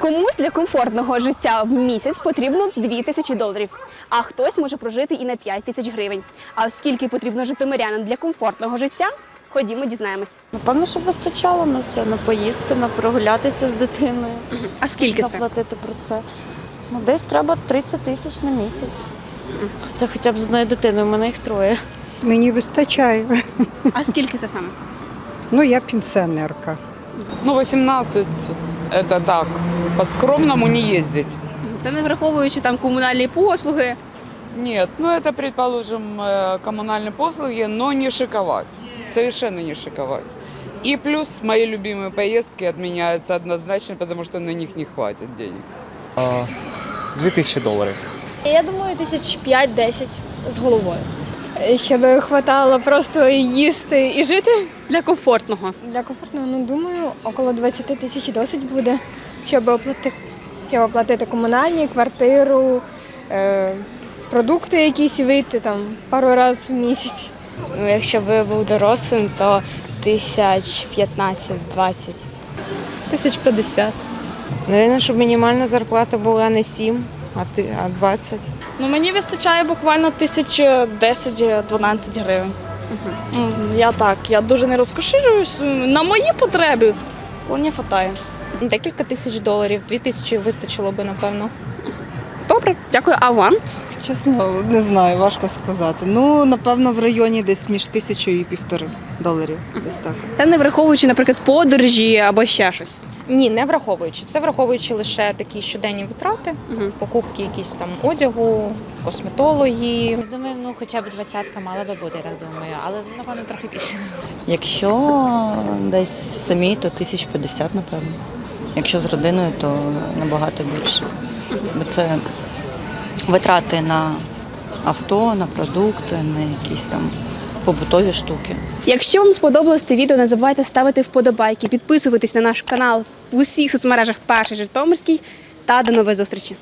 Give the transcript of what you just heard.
Комусь для комфортного життя в місяць потрібно 2 тисячі доларів, а хтось може прожити і на 5 тисяч гривень. А оскільки потрібно житомирянам для комфортного життя, ходімо дізнаємось. Напевно, щоб вистачало на все, на поїсти, на прогулятися з дитиною. А скільки це? Заплатити про це. Ну, десь треба 30 тисяч на місяць. Це хоча б з одною дитиною, у мене їх троє. Мені вистачає. А скільки це саме? Ну, я пенсіонерка. Ну, 18 это так, по-скромному не ездить. Це не враховуючи там комунальні послуги. Нет, ну это, предположим, э, коммунальные послуги, но не шиковать. Совершенно не шиковать. И плюс мои любимые поездки отменяются однозначно, потому что на них не хватит денег. А, 2000 доларів. Я думаю, тисяч 5-10 з головою. Щоб хватало просто їсти і жити. Для комфортного. Для комфортного, ну думаю, около 20 тисяч досить буде, щоб оплатити, щоб оплатити комунальні, квартиру, е, продукти якісь вийти там пару разів в місяць. Ну, якщо б я був дорослим, то тисяч 15-20. Тисяч 50. Навірно, щоб мінімальна зарплата була не 7, а ти- а 20. Ну мені вистачає буквально тисяч 10-12 гривень. Угу. Я так, я дуже не розкоширююсь. На мої потреби мені вистачає. Декілька тисяч доларів, дві тисячі вистачило би, напевно. Добре, дякую. А вам? Чесно, не знаю, важко сказати. Ну, напевно, в районі десь між тисячою і півтори доларів. Десь так. Це не враховуючи, наприклад, подорожі або ще щось. Ні, не враховуючи. Це враховуючи лише такі щоденні витрати, Мгм. покупки якісь там одягу, косметології. Думаю, ну хоча б двадцятка мала би бути, я так думаю, але напевно трохи більше. Якщо десь самі, то 1050, напевно. Якщо з родиною, то набагато більше. Бо це витрати на авто, на продукти, на якісь там побутові штуки. Якщо вам сподобалось це відео, не забувайте ставити вподобайки, підписуватись на наш канал в усіх соцмережах Перший Житомирський та до нових зустрічей.